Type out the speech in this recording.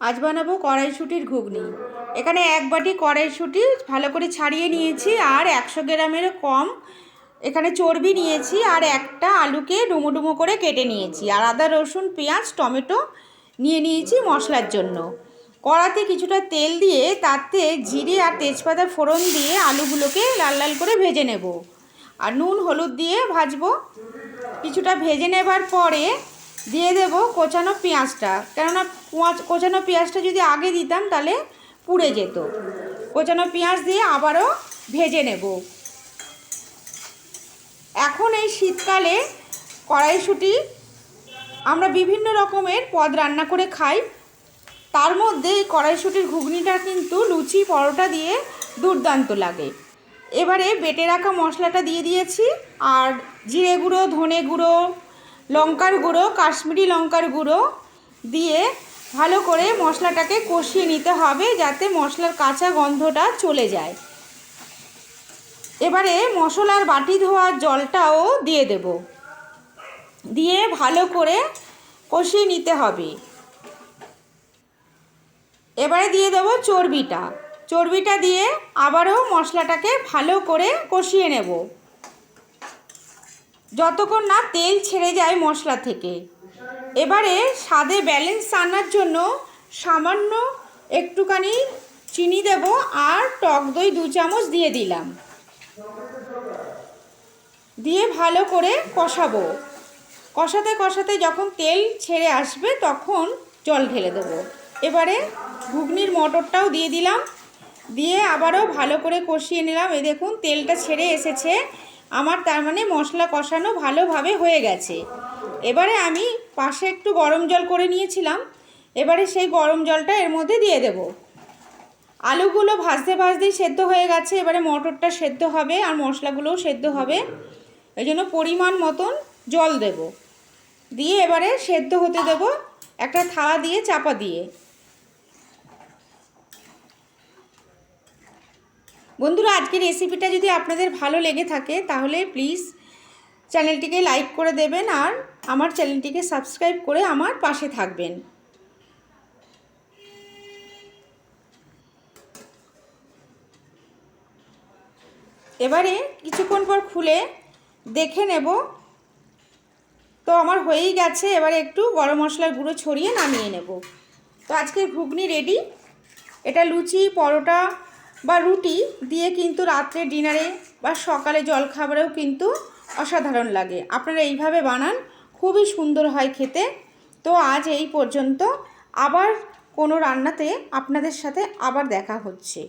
আজ বানাবো কড়াইশুটির ঘুগনি। এখানে এক বাটি কড়াইশুটি ভালো করে ছাড়িয়ে নিয়েছি আর একশো গ্রামের কম এখানে চর্বি নিয়েছি আর একটা আলুকে ডুমো ডুমো করে কেটে নিয়েছি আর আদা, রসুন, পেঁয়াজ, টমেটো নিয়ে নিয়েছি মশলার জন্য। কড়াতে কিছুটা তেল দিয়ে তাতে জিরে আর তেজপাতা ফোড়ন দিয়ে আলুগুলোকে লাল লাল করে ভেজে নেব। আর নুন, হলুদ দিয়ে ভাজবো। কিছুটা ভেজে নেবার পরে দিয়ে দেব কোচানো পেঁয়াজটা। কেননা কুয়া- কোচানো পেঁয়াজটা যদি আগে দিতাম তাহলে পুড়ে যেত। কোচানো পেঁয়াজ দিয়ে আবারও ভেজে নেব। এখন এই শীতকালে কড়াইশুঁটি আমরা বিভিন্ন রকমের পদ রান্না করে খাই। তার মধ্যে এই কড়াইশুঁটির ঘুগনিটা কিন্তু লুচি, পরোটা দিয়ে দুর্দান্ত লাগে। এবারে বেটে রাখা মশলাটা দিয়ে দিয়েছি। আর জিরে গুঁড়ো, ধনে গুঁড়ো লঙ্কার গুঁড়ো, কাশ্মীরি লঙ্কার গুঁড়ো দিয়ে ভালো করে মশলাটাকে কষিয়ে নিতে হবে যাতে মশলার কাঁচা গন্ধটা চলে যায়। এবারে মশলার বাটি ধোয়ার জলটাও দিয়ে দেব। দিয়ে ভালো করে কষিয়ে নিতে হবে। এবারে দিয়ে দেবো চর্বিটা। চর্বিটা দিয়ে আবারও মশলাটাকে ভালো করে কষিয়ে নেব। যতক্ষণ না তেল ছেড়ে যায় মশলা থেকে। এবারে স্বাদে ব্যালেন্স আনার জন্য সামান্য একটুখানি চিনি দেব আর টক দই দু চামচ দিয়ে দিলাম। দিয়ে ভালো করে কষাবো। কষাতে কষাতে যখন তেল ছেড়ে আসবে তখন জল ঢেলে দেবো। এবারে ঘুগনির মটরটাও দিয়ে দিলাম। দিয়ে আবারও ভালো করে কষিয়ে নিলাম। এই দেখুন তেলটা ছেড়ে এসেছে। আমার তার মানে মশলা কষানো ভালোভাবে হয়ে গেছে। এবারে আমি পাশে একটু গরম জল করে নিয়েছিলাম। এবারে সেই গরম জলটা এর মধ্যে দিয়ে দেব। আলুগুলো ভাজতে ভাজতেই সেদ্ধ হয়ে গেছে। এবারে মটরটা সেদ্ধ হবে আর মশলাগুলোও সেদ্ধ হবে। এই জন্য পরিমাণ মতন জল দেব। দিয়ে এবারে সেদ্ধ হতে দেব একটা থালা দিয়ে, চাপা দিয়ে। বন্ধুরা, আজকের রেসিপিটা যদি আপনাদের ভালো লেগে থাকে, তাহলে প্লিজ চ্যানেলটিকে লাইক করে দেবেন আর আমার চ্যানেলটিকে সাবস্ক্রাইব করে আমার পাশে থাকবেন। এবারে কিছুক্ষণ পর খুলে দেখে নেব। তো আমার হয়েই গেছে, এবারে একটু গরম মশলার গুঁড়ো ছড়িয়ে নামিয়ে নেব। তো আজকের ঘুগনি রেডি এটা লুচি, পরোটা বা রুটি দিয়ে কিন্তু রাত্রে ডিনারে বা সকালে জলখাবারেও কিন্তু অসাধারণ লাগে। আপনারা এইভাবে বানান, খুবই সুন্দর হয় খেতে। তো আজ এই পর্যন্ত আবার কোনো রান্নাতে আপনাদের সাথে আবার দেখা হচ্ছে।